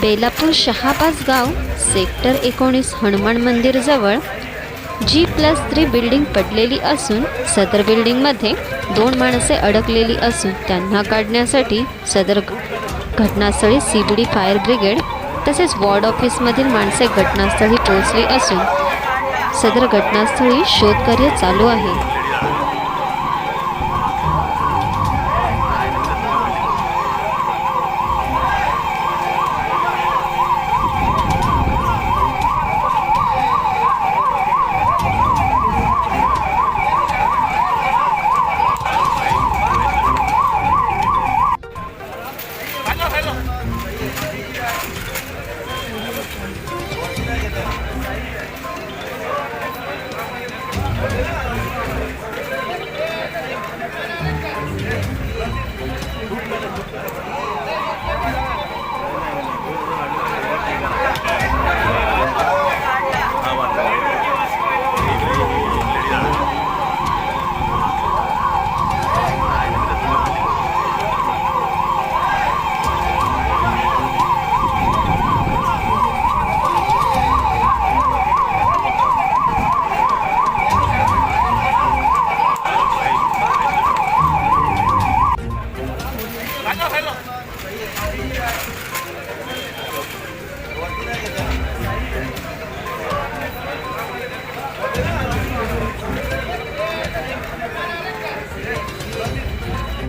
बेलापूर शहाबाज गाव सेक्टर एकोणीस हनुमान मंदिरजवळ जी प्लस थ्री बिल्डिंग पडलेली असून सदर बिल्डिंगमध्ये दोन माणसे अडकलेली असून त्यांना काढण्यासाठी सदर घटनास्थळी C B D fire brigade तसेच वॉर्ड ऑफिसमधील माणसे घटनास्थळी पोहोचली असून सदर घटनास्थळी शोधकार्य चालू आहे. Come on. 可以可以可以可